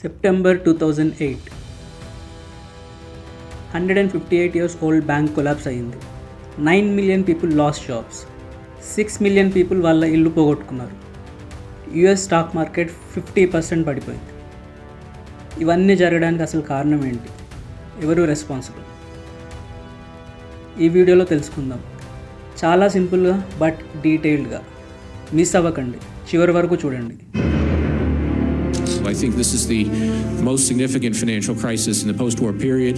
September 2008 hundred and fifty eight years old bank collapse అయింది nine million people lost jobs six million people వాళ్ళ ఇల్లు పోగొట్టుకున్నారు. US stock market fifty percent పడిపోయింది. ఇవన్నీ జరగడానికి అసలు కారణం ఏంటి? ఎవరు రెస్పాన్సిబుల్ ఈ వీడియోలో తెలుసుకుందాం. చాలా సింపుల్గా బట్ డీటెయిల్డ్గా మిస్ అవ్వకండి. చివరి వరకు చూడండి. I think this is the most significant financial crisis in the post war period.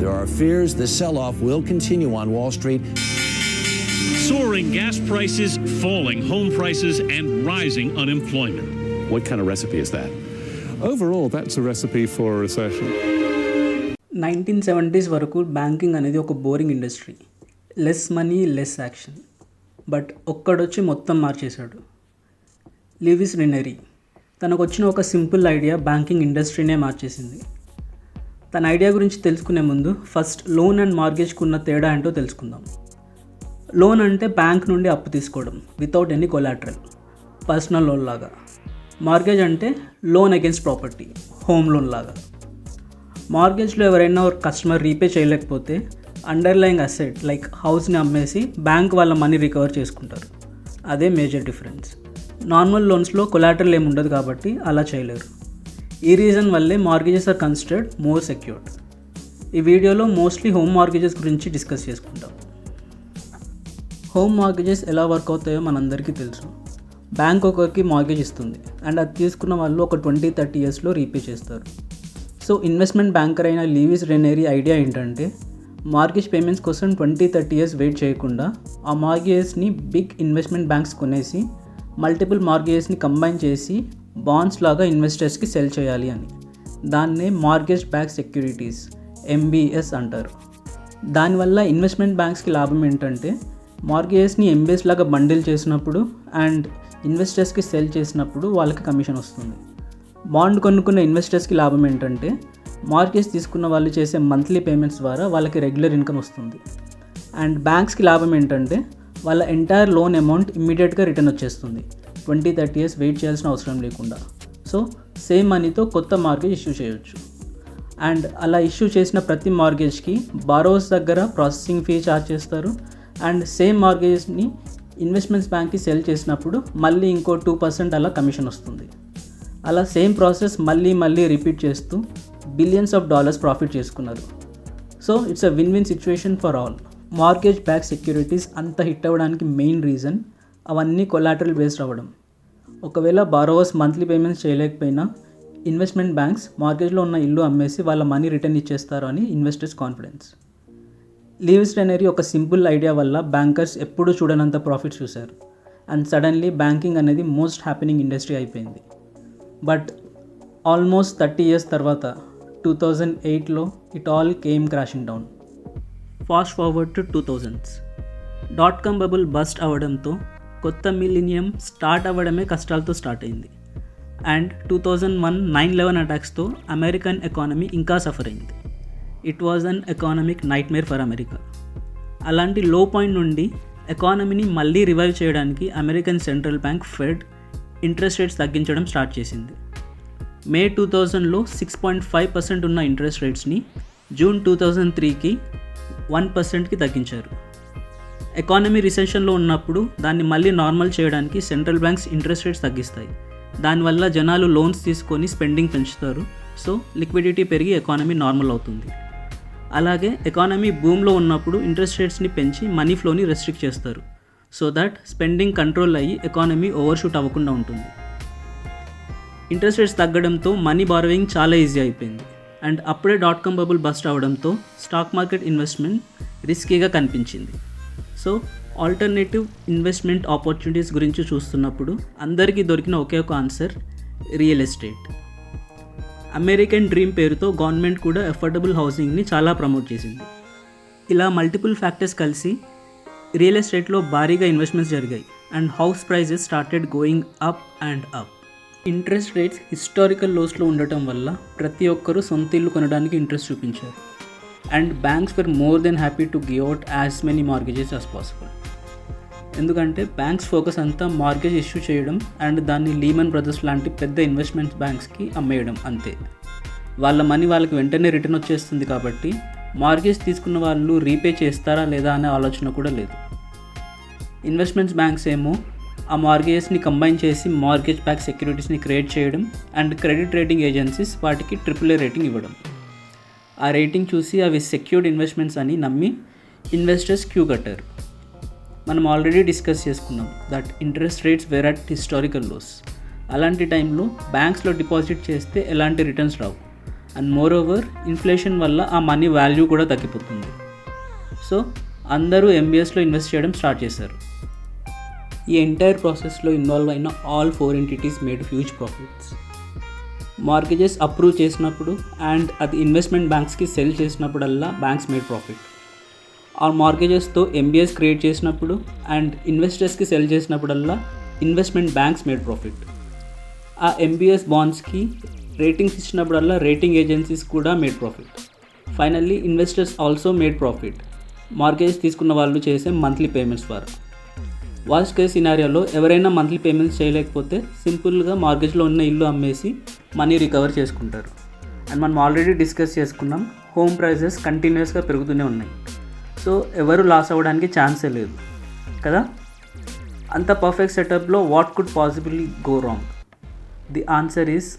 There are fears the sell off will continue on Wall Street. Soaring gas prices, falling home prices, and rising unemployment. What kind of recipe is that? Overall, that's a recipe for a recession. Nineteen seventies వరకు banking అనేది ఒక boring industry less money less action but ఒక్కడొచ్చి మొత్తం మార్చేశాడు Lewis Ranieri తనకు వచ్చిన ఒక simple idea banking ఇండస్ట్రీనే మార్చేసింది. తన ఐడియా గురించి తెలుసుకునే ముందు ఫస్ట్ లోన్ అండ్ మార్గేజ్కు ఉన్న తేడా ఏంటో తెలుసుకుందాం. లోన్ అంటే బ్యాంక్ నుండి అప్పు తీసుకోవడం without any collateral personal loan లాగా. మార్గేజ్ అంటే loan against property home loan లాగా. మార్గేజ్లో ఎవరైనా ఒక కస్టమర్ రీపే చేయలేకపోతే అండర్లయింగ్ అసెట్ లైక్ హౌస్ని అమ్మేసి బ్యాంక్ వాళ్ళ మనీ రికవర్ చేసుకుంటారు. అదే మేజర్ డిఫరెన్స్. నార్మల్ లోన్స్లో కొలాటరల్ ఏమి ఉండదు కాబట్టి అలా చేయలేరు. ఈ రీజన్ వల్లే mortgages are considered more secured ఈ వీడియోలో మోస్ట్లీ హోమ్ మార్గేజెస్ గురించి డిస్కస్ చేసుకుంటాం. హోమ్ మార్గేజెస్ ఎలా వర్క్ అవుతాయో మనందరికీ తెలుసు. బ్యాంక్ ఒకరికి మార్గేజ్ ఇస్తుంది. అండ్ అది తీసుకున్న వాళ్ళు ఒక ట్వంటీ థర్టీ ఇయర్స్లో రీపే చేస్తారు. సో ఇన్వెస్ట్మెంట్ బ్యాంకర్ అయిన లీవిస్ రెనేరీ ఐడియా ఏంటంటే మార్గేజ్ పేమెంట్స్ కోసం ట్వంటీ థర్టీ ఇయర్స్ వెయిట్ చేయకుండా ఆ మార్గేజెస్ని బిగ్ ఇన్వెస్ట్మెంట్ బ్యాంక్స్ కొనేసి మల్టిపుల్ మార్గేజెస్ని కంబైన్ చేసి బాండ్స్ లాగా ఇన్వెస్టర్స్కి సెల్ చేయాలి అని. దాన్నే మార్గేజ్ బ్యాక్ సెక్యూరిటీస్ ఎంబీఎస్ అంటారు. దానివల్ల ఇన్వెస్ట్మెంట్ బ్యాంక్స్కి లాభం ఏంటంటే మార్గేజెస్ని ఎంబీఎస్ లాగా బండిల్ చేసినప్పుడు అండ్ ఇన్వెస్టర్స్కి సెల్ చేసినప్పుడు వాళ్ళకి కమిషన్ వస్తుంది. బాండ్ కొనుక్కున్న ఇన్వెస్టర్స్కి లాభం ఏంటంటే మార్గేజ్ తీసుకున్న వాళ్ళు చేసే మంత్లీ పేమెంట్స్ ద్వారా వాళ్ళకి రెగ్యులర్ ఇన్కమ్ వస్తుంది. అండ్ బ్యాంక్స్కి లాభం ఏంటంటే వాళ్ళ ఎంటైర్ లోన్ అమౌంట్ ఇమ్మీడియట్గా రిటర్న్ వచ్చేస్తుంది. ట్వంటీ థర్టీ ఇయర్స్ వెయిట్ చేయాల్సిన అవసరం లేకుండా. సో సేమ్ మనీతో కొత్త మార్గేజ్ ఇష్యూ చేయొచ్చు. అండ్ అలా ఇష్యూ చేసిన ప్రతి మార్గేజ్కి బారోవర్స్ దగ్గర ప్రాసెసింగ్ ఫీ ఛార్జ్ చేస్తారు. అండ్ సేమ్ మార్గేజ్ని ఇన్వెస్ట్మెంట్స్ బ్యాంక్కి సెల్ చేసినప్పుడు మళ్ళీ ఇంకో టూ పర్సెంట్ అలా కమిషన్ వస్తుంది. అలా సేమ్ ప్రాసెస్ మళ్ళీ మళ్ళీ రిపీట్ చేస్తూ బిలియన్స్ ఆఫ్ డాలర్స్ ప్రాఫిట్ చేసుకున్నారు. So it's a win win situation for all mortgage back securities అంత హిట్ అవ్వడానికి మెయిన్ రీజన్ అవన్నీ కొలాటరల్ బేస్డ్ అవ్వడం ఒకవేళ బారోవర్స్ మంత్లీ పేమెంట్స్ చేయలేకపోయినా ఇన్వెస్ట్మెంట్ బ్యాంక్స్ మార్గేజ్లో ఉన్న ఇల్లు అమ్మేసి వాళ్ళ మనీ రిటర్న్ ఇచ్చేస్తారు అని ఇన్వెస్టర్స్ కాన్ఫిడెన్స్. లీవ్స్ అనేది ఒక సింపుల్ ఐడియా వల్ల బ్యాంకర్స్ ఎప్పుడూ చూడనంత ప్రాఫిట్ చూశారు. అండ్ సడన్లీ బ్యాంకింగ్ అనేది మోస్ట్ హ్యాపెనింగ్ ఇండస్ట్రీ అయిపోయింది. బట్ ఆల్మోస్ట్ థర్టీ ఇయర్స్ తర్వాత టూ థౌజండ్ ఎయిట్లో it all came crashing down. Fast forward to two thousands. Dot com bubble bust అవ్వడంతో కొత్త మిలీనియం స్టార్ట్ అవ్వడమే కష్టాలతో స్టార్ట్ అయింది. And two thousand one nine eleven అటాక్స్తో American economy ఇంకా suffer అయింది. It was an economic nightmare for America. అలాంటి low point నుండి ఎకానమీని మళ్ళీ రివైవ్ చేయడానికి American central bank Fed interest rates తగ్గించడం స్టార్ట్ చేసింది. మే టూ థౌజండ్లో సిక్స్ పాయింట్ ఫైవ్ పర్సెంట్ ఉన్న ఇంట్రెస్ట్ రేట్స్ని జూన్ టూ థౌజండ్ త్రీకి వన్ పర్సెంట్కి తగ్గించారు. ఎకానమీ రిసెషన్లో ఉన్నప్పుడు దాన్ని మళ్ళీ నార్మల్ చేయడానికి సెంట్రల్ బ్యాంక్స్ ఇంట్రెస్ట్ రేట్స్ తగ్గిస్తాయి. దానివల్ల జనాలు లోన్స్ తీసుకొని స్పెండింగ్ పెంచుతారు. సో లిక్విడిటీ పెరిగి ఎకానమీ నార్మల్ అవుతుంది. అలాగే ఎకానమీ బూమ్లో ఉన్నప్పుడు ఇంట్రెస్ట్ రేట్స్ని పెంచి మనీ ఫ్లోని రెస్ట్రిక్ట్ చేస్తారు. సో దట్ స్పెండింగ్ కంట్రోల్ అయ్యి ఎకానమీ ఓవర్షూట్ అవ్వకుండా ఉంటుంది. ఇంట్రెస్ట్ రేట్స్ తగ్గడంతో మనీ బారోయింగ్ చాలా ఈజీ అయిపోయింది. అండ్ అప్పుడే డాట్ కామ్ బబుల్ బస్ట్ అవడంతో స్టాక్ మార్కెట్ ఇన్వెస్ట్మెంట్ రిస్కీగా కనిపించింది. సో ఆల్టర్నేటివ్ ఇన్వెస్ట్మెంట్ ఆపర్చునిటీస్ గురించి చూస్తున్నప్పుడు అందరికీ దొరికిన ఒకే ఒక answer real estate. American dream పేరుతో గవర్నమెంట్ కూడా అఫోర్డబుల్ హౌసింగ్ని చాలా ప్రమోట్ చేసింది. ఇలా మల్టిపుల్ ఫ్యాక్టర్స్ కలిసి రియల్ ఎస్టేట్లో భారీగా ఇన్వెస్ట్మెంట్స్ జరిగాయి. And house prices started going up and up. Interest rates historical లోస్లో ఉండటం వల్ల ప్రతి ఒక్కరూ సొంత ఇల్లు కొనడానికి ఇంట్రెస్ట్ చూపించారు. And banks were more than happy to give out as many mortgages as possible ఎందుకంటే బ్యాంక్స్ ఫోకస్ అంతా మార్గేజ్ ఇష్యూ చేయడం అండ్ దాన్ని లీమన్ బ్రదర్స్ లాంటి పెద్ద ఇన్వెస్ట్మెంట్ బ్యాంక్స్కి అమ్మేయడం అంతే. వాళ్ళ మనీ వాళ్ళకి వెంటనే రిటర్న్ వచ్చేస్తుంది కాబట్టి మార్గేజ్ తీసుకున్న వాళ్ళు రీపే చేస్తారా లేదా అనే ఆలోచన కూడా లేదు. ఇన్వెస్ట్మెంట్స్ బ్యాంక్స్ ఏమో ఆ మార్గేజెస్ని కంబైన్ చేసి మార్గేజ్ బ్యాక్ సెక్యూరిటీస్ని క్రియేట్ చేయడం అండ్ క్రెడిట్ రేటింగ్ ఏజెన్సీస్ వాటికి ట్రిపుల్ ఏ రేటింగ్ ఇవ్వడం. ఆ రేటింగ్ చూసి అవి సెక్యూర్డ్ ఇన్వెస్ట్మెంట్స్ అని నమ్మి ఇన్వెస్టర్స్ క్యూ కట్టారు. మనం ఆల్రెడీ డిస్కస్ చేసుకున్నాం that interest rates were at historical lows అలాంటి టైంలో బ్యాంక్స్లో డిపాజిట్ చేస్తే ఎలాంటి రిటర్న్స్ రావు. అండ్ మోర్ ఓవర్ ఇన్ఫ్లేషన్ వల్ల ఆ మనీ వాల్యూ కూడా తగ్గిపోతుంది. సో అందరూ ఎంబీఎస్లో ఇన్వెస్ట్ చేయడం స్టార్ట్ చేశారు. ఈ ఎంటైర్ ప్రాసెస్లో ఇన్వాల్వ్ అయిన all four entities made huge profits mortgages approve చేసినప్పుడు అండ్ అది ఇన్వెస్ట్మెంట్ బ్యాంక్స్కి సెల్ చేసినప్పుడల్లా బ్యాంక్స్ మేడ్ ప్రాఫిట్ ఆ మార్గేజెస్తో ఎంబీఎస్ క్రియేట్ చేసినప్పుడు అండ్ ఇన్వెస్టర్స్కి సెల్ చేసినప్పుడల్లా ఇన్వెస్ట్మెంట్ బ్యాంక్స్ మేడ్ ప్రాఫిట్ ఆ ఎంబీఎస్ బాండ్స్కి రేటింగ్స్ ఇచ్చినప్పుడల్లా రేటింగ్ ఏజెన్సీస్ కూడా made profit finally investors also made profit mortgage తీసుకున్న వాళ్ళు చేసే మంత్లీ పేమెంట్స్ ద్వారా వాస్ట్ కేస్ సినారియోలో ఎవరైనా మంత్లీ పేమెంట్స్ చేయలేకపోతే సింపుల్గా మార్గేజ్లో ఉన్న ఇల్లు అమ్మేసి మనీ రికవర్ చేసుకుంటారు. అండ్ మనం ఆల్రెడీ డిస్కస్ చేసుకున్నాం హోమ్ ప్రైజెస్ కంటిన్యూస్గా పెరుగుతూనే ఉన్నాయి. సో ఎవరు లాస్ అవ్వడానికి ఛాన్సే లేదు. కదా? అంత perfect సెటప్లో what could possibly go wrong the answer is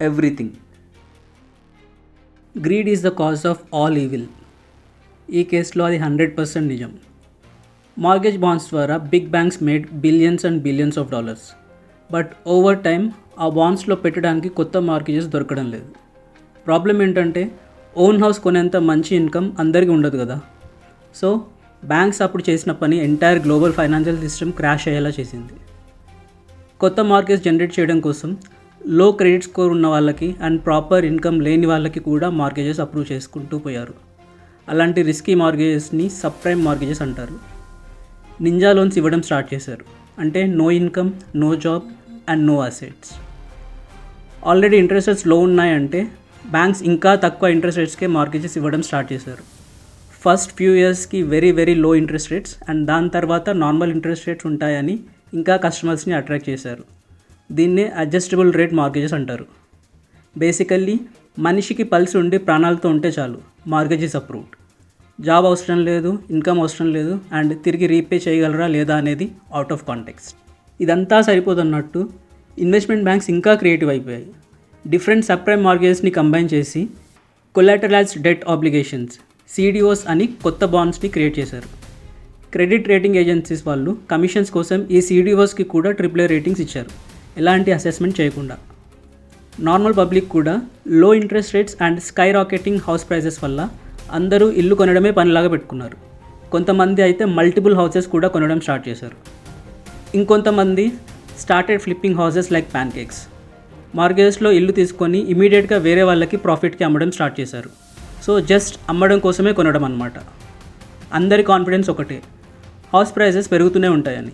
everything greed is the cause of all evil ఈ కేసులో అది హండ్రెడ్ పర్సెంట్ నిజం. మార్గేజ్ బాండ్స్ ద్వారా big banks made billions and billions of dollars. But over time ఆ బాండ్స్లో పెట్టడానికి కొత్త mortgages దొరకడం లేదు. ప్రాబ్లం ఏంటంటే ఓన్ హౌస్ కొనేంత మంచి ఇన్కమ్ అందరికీ ఉండదు కదా. సో బ్యాంక్స్ అప్పుడు చేసిన పని entire global financial system crash అయ్యేలా చేసింది. కొత్త మార్కెట్స్ జనరేట్ చేయడం కోసం లో క్రెడిట్ స్కోర్ ఉన్న వాళ్ళకి అండ్ ప్రాపర్ ఇన్కమ్ లేని వాళ్ళకి కూడా మార్గేజెస్ అప్రూవ్ చేసుకుంటూ పోయారు. అలాంటి రిస్కీ మార్గేజెస్ని సబ్ ప్రైమ్ మార్గేజెస్ అంటారు. నింజా లోన్స్ ఇవ్వడం స్టార్ట్ చేశారు. అంటే no income no job and no assets. Already interest రేట్స్లో ఉన్నాయంటే బ్యాంక్స్ ఇంకా తక్కువ ఇంట్రెస్ట్ రేట్స్కే మార్గేజెస్ ఇవ్వడం స్టార్ట్ చేశారు. ఫస్ట్ ఫ్యూ ఇయర్స్కి very very low interest rates and దాని తర్వాత నార్మల్ ఇంట్రెస్ట్ రేట్స్ ఉంటాయని ఇంకా కస్టమర్స్ని అట్రాక్ట్ చేశారు. దీన్నే అడ్జస్టబుల్ రేట్ మార్గేజెస్ అంటారు. బేసికల్లీ మనిషికి పల్స్ ఉండి ప్రాణాలతో ఉంటే చాలు మార్గేజెస్ అప్రూవ్డ్. జాబ్ అవసరం లేదు ఇన్కమ్ అవసరం లేదు అండ్ తిరిగి రీపే చేయగలరా లేదా అనేది అవుట్ ఆఫ్ కాంటెక్స్ ఇదంతా సరిపోదన్నట్టు ఇన్వెస్ట్మెంట్ బ్యాంక్స్ ఇంకా క్రియేటివ్ అయిపోయాయి. డిఫరెంట్ సబ్ప్రైమ్ మార్గేజెస్ని కంబైన్ చేసి కొలాటరైజ్డ్ డెట్ ఆబ్లిగేషన్స్ సిడిఓస్ అని కొత్త బాండ్స్ని క్రియేట్ చేశారు. క్రెడిట్ రేటింగ్ ఏజెన్సీస్ వాళ్ళు కమిషన్స్ కోసం ఈ సిడిఓస్కి కూడా ట్రిపుల్ రేటింగ్స్ ఇచ్చారు. ఎలాంటి అసెస్మెంట్ చేయకుండా. నార్మల్ పబ్లిక్ కూడా లో interest rates and sky rocketing house prices వల్ల అందరూ ఇల్లు కొనడమే పనిలాగా పెట్టుకున్నారు. కొంతమంది అయితే మల్టిపుల్ హౌసెస్ కూడా కొనడం స్టార్ట్ చేశారు. ఇంకొంతమంది started flipping houses like pancakes మార్గేజ్లో ఇల్లు తీసుకొని ఇమీడియట్గా వేరే వాళ్ళకి ప్రాఫిట్కి అమ్మడం స్టార్ట్ చేశారు. సో జస్ట్ అమ్మడం కోసమే కొనడం అనమాట అందరి కాన్ఫిడెన్స్ ఒకటే. హౌస్ ప్రైజెస్ పెరుగుతూనే ఉంటాయని.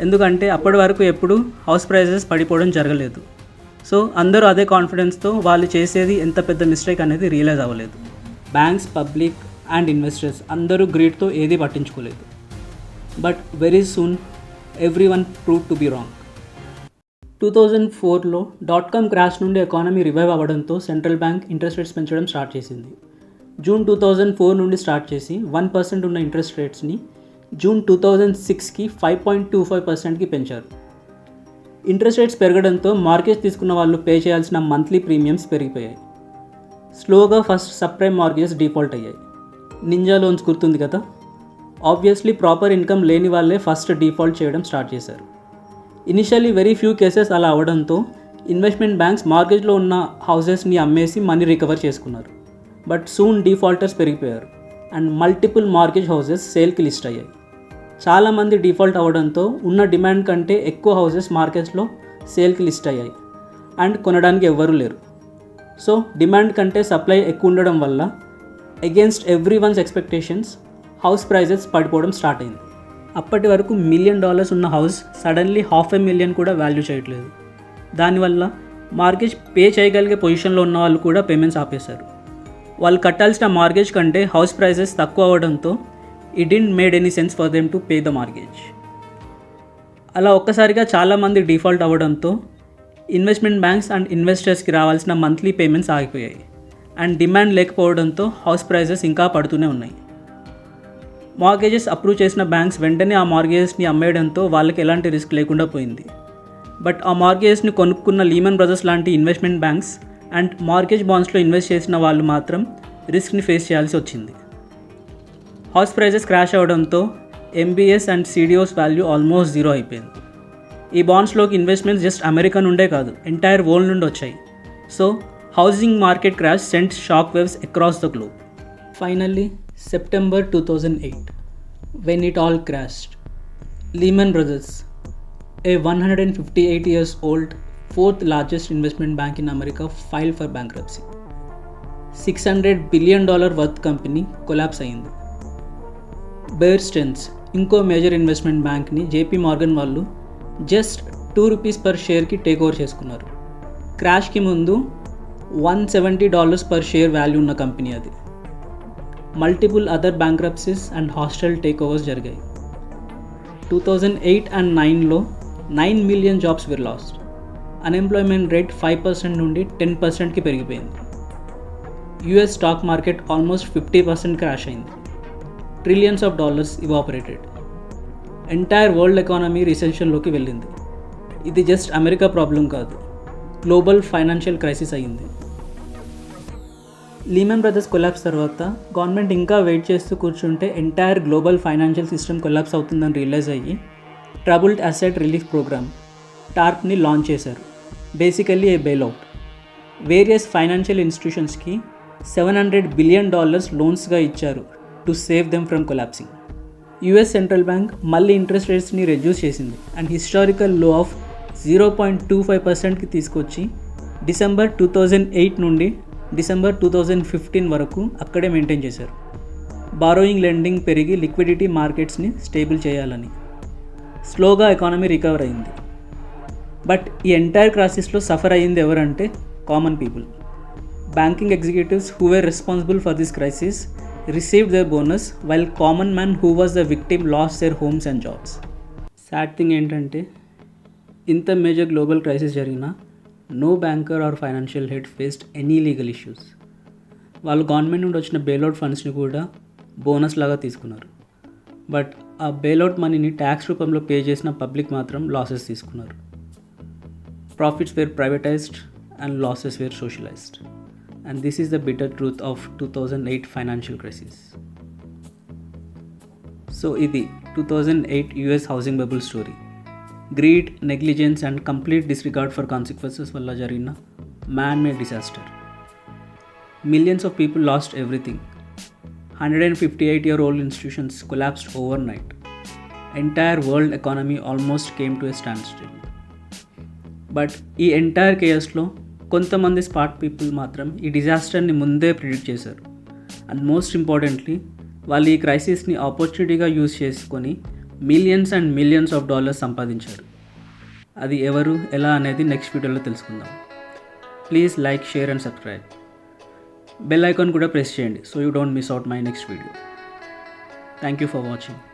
ఎందుకంటే అప్పటి వరకు ఎప్పుడు హౌస్ ప్రైజెస్ పడిపోవడం జరగలేదు. సో అందరూ అదే కాన్ఫిడెన్స్తో వాళ్ళు చేసేది ఎంత పెద్ద మిస్టేక్ అనేది రియలైజ్ అవ్వలేదు. బ్యాంక్స్ పబ్లిక్ అండ్ ఇన్వెస్టర్స్ అందరూ గ్రీడ్తో ఏది పట్టించుకోలేదు. But very soon everyone prove to be wrong two thousand ఫోర్లో డాట్ కామ్ క్రాష్ నుండి ఎకానమీ రివైవ్ అవ్వడంతో సెంట్రల్ బ్యాంక్ ఇంట్రెస్ట్ రేట్స్ పెంచడం స్టార్ట్ చేసింది. జూన్ టూ థౌజండ్ ఫోర్ నుండి స్టార్ట్ చేసి వన్ పర్సెంట్ ఉన్న ఇంట్రెస్ట్ రేట్స్ని జూన్ టూ థౌజండ్ సిక్స్కి ఫైవ్ పాయింట్ టూ ఫైవ్ పర్సెంట్కి పెంచారు. ఇంట్రెస్ట్ రేట్స్ పెరగడంతో మార్కెట్ తీసుకున్న వాళ్ళు పే చేయాల్సిన మంత్లీ ప్రీమియమ్స్ పెరిగిపోయాయి. స్లోగా ఫస్ట్ సబ్ప్రైమ్ మార్గేజెస్ డిఫాల్ట్ అయ్యాయి. నింజా లోన్స్ గుర్తుంది కదా? ఆబ్వియస్లీ ప్రాపర్ ఇన్కమ్ లేని వాళ్ళే ఫస్ట్ డిఫాల్ట్ చేయడం స్టార్ట్ చేశారు. ఇనిషియల్లీ వెరీ ఫ్యూ కేసెస్ అలా అవడంతో ఇన్వెస్ట్మెంట్ బ్యాంక్స్ మార్గేజ్లో ఉన్న హౌసెస్ని అమ్మేసి మనీ రికవర్ చేసుకున్నారు. బట్ సూన్ డిఫాల్టర్స్ పెరిగిపోయారు. అండ్ మల్టిపుల్ మార్గేజ్ హౌసెస్ సేల్కి లిస్ట్ అయ్యాయి. చాలామంది డిఫాల్ట్ అవ్వడంతో ఉన్న డిమాండ్ కంటే ఎక్కువ హౌసెస్ మార్కెట్స్లో సేల్కి లిస్ట్ అయ్యాయి. అండ్ కొనడానికి ఎవ్వరూ లేరు. సో డిమాండ్ కంటే సప్లై ఎక్కువ ఉండడం వల్ల against everyone's expectations house prices పడిపోవడం స్టార్ట్ అయింది. అప్పటి వరకు మిలియన్ డాలర్స్ ఉన్న house suddenly half a million కూడా వాల్యూ చేయట్లేదు. దానివల్ల మార్గేజ్ పే చేయగలిగే పొజిషన్లో ఉన్న వాళ్ళు కూడా పేమెంట్స్ ఆపేశారు. వాళ్ళు కట్టాల్సిన మార్గేజ్ కంటే హౌస్ ప్రైజెస్ తక్కువ అవడంతో it didn't made any sense for them to pay the mortgage అలా ఒక్కసారిగా చాలామంది డిఫాల్ట్ అవ్వడంతో ఇన్వెస్ట్మెంట్ బ్యాంక్స్ అండ్ ఇన్వెస్టర్స్కి రావాల్సిన మంత్లీ పేమెంట్స్ ఆగిపోయాయి. అండ్ డిమాండ్ లేకపోవడంతో హౌస్ ప్రైజెస్ ఇంకా పడుతూనే ఉన్నాయి. మార్గేజెస్ అప్రూవ్ చేసిన బ్యాంక్స్ వెంటనే ఆ మార్గేజెస్ని అమ్మేయడంతో వాళ్ళకి ఎలాంటి రిస్క్ లేకుండా పోయింది. బట్ ఆ మార్గేజెస్ని కొనుక్కున్న లీమన్ బ్రదర్స్ లాంటి ఇన్వెస్ట్మెంట్ బ్యాంక్స్ అండ్ మార్గేజ్ బాండ్స్లో ఇన్వెస్ట్ చేసిన వాళ్ళు మాత్రం రిస్క్ని ఫేస్ చేయాల్సి వచ్చింది. హౌస్ ప్రైజెస్ క్రాష్ అవడంతో MBS and CDOs value almost zero అయిపోయింది. ఈ బాండ్స్లోకి ఇన్వెస్ట్మెంట్స్ జస్ట్ అమెరికా నుండే కాదు ఎంటైర్ వరల్డ్ నుండి వచ్చాయి. So housing market crash sent shock waves across the globe finally September two thousand eight when it all crashed Lehman Brothers a one hundred and fifty eight years old fourth largest investment bank in America file for bankruptcy six hundred billion dollar worth company collapse అయింది Bear Stearns ఇంకో major investment బ్యాంక్ని JP Morgan వాళ్ళు just two rupees per షేర్కి take over చేసుకున్నారు. క్రాష్కి ముందు one seventy dollars per share value ఉన్న company అది. Multiple other bankruptcies and hostile take overs జరిగాయి. టూ థౌజండ్ ఎయిట్ అండ్ నైన్లో nine million jobs were lost unemployment rate five percent నుండి ten పర్సెంట్కి పెరిగిపోయింది. US stock market almost fifty percent crash అయింది. Trillions of dollars evaporated entire world economy రిసెషన్లోకి వెళ్ళింది. ఇది just America problem కాదు. Global financial crisis అయ్యింది. Lehman Brothers collapse తర్వాత government ఇంకా వెయిట్ చేస్తూ కూర్చుంటే entire global financial system collapse అవుతుందని రియలైజ్ అయ్యి ట్రబుల్డ్ అసెట్ రిలీఫ్ ప్రోగ్రామ్ టార్ప్ని లాంచ్ చేశారు. Basically a bailout various financial ఇన్స్టిట్యూషన్స్కి seven hundred billion dollars లోన్స్గా ఇచ్చారు to save them from collapsing US central bank మళ్ళీ ఇంట్రెస్ట్ రేట్స్ని రెడ్యూస్ చేసింది. And historical low of zero point two five పర్సెంట్కి తీసుకొచ్చి December two thousand eight నుండి December two thousand fifteen వరకు అక్కడే మెయింటైన్ చేశారు. బారోయింగ్ లెండింగ్ పెరిగి లిక్విడిటీ మార్కెట్స్ని స్టేబుల్ చేయాలని. స్లోగా ఎకానమీ రికవర్ అయింది. బట్ ఈ ఎంటైర్ క్రాసిస్లో సఫర్ అయ్యింది ఎవరంటే common people banking executives who were responsible for this crisis received their bonus while common man who was the victim lost their homes and jobs sad thing ఏంటంటే ఇంత major global crisis జరిగినా no banker or financial head faced any legal issues వాళ్ళు government నుండి వచ్చిన bailout ఫండ్స్ని కూడా bonus లాగా తీసుకున్నారు. But ఆ బెయిల్అవుట్ మనీని ట్యాక్స్ రూపంలో పే చేసిన పబ్లిక్ మాత్రం లాసెస్ తీసుకున్నారు. Profits were privatized and losses were socialized and this is the bitter truth of two thousand eight financial crisis so ఇది two thousand eight US housing bubble story greed negligence and complete disregard for consequences వల్ల జరిగిన man made disaster millions of people lost everything hundred and fifty eight year old institutions collapsed overnight entire world economy almost came to a standstill but ఈ entire కేయస్లో కొంతమంది spot people మాత్రం ఈ డిజాస్టర్ని ముందే predict చేశారు. అండ్ మోస్ట్ ఇంపార్టెంట్లీ వాళ్ళు ఈ క్రైసిస్ని ఆపర్చునిటీగా యూజ్ చేసుకొని millions and millions of dollars సంపాదించారు. అది ఎవరు ఎలా అనేది నెక్స్ట్ వీడియోలో తెలుసుకుందాం. Please like share and subscribe bell icon కూడా ప్రెస్ చేయండి so you don't miss out my next video thank you for watching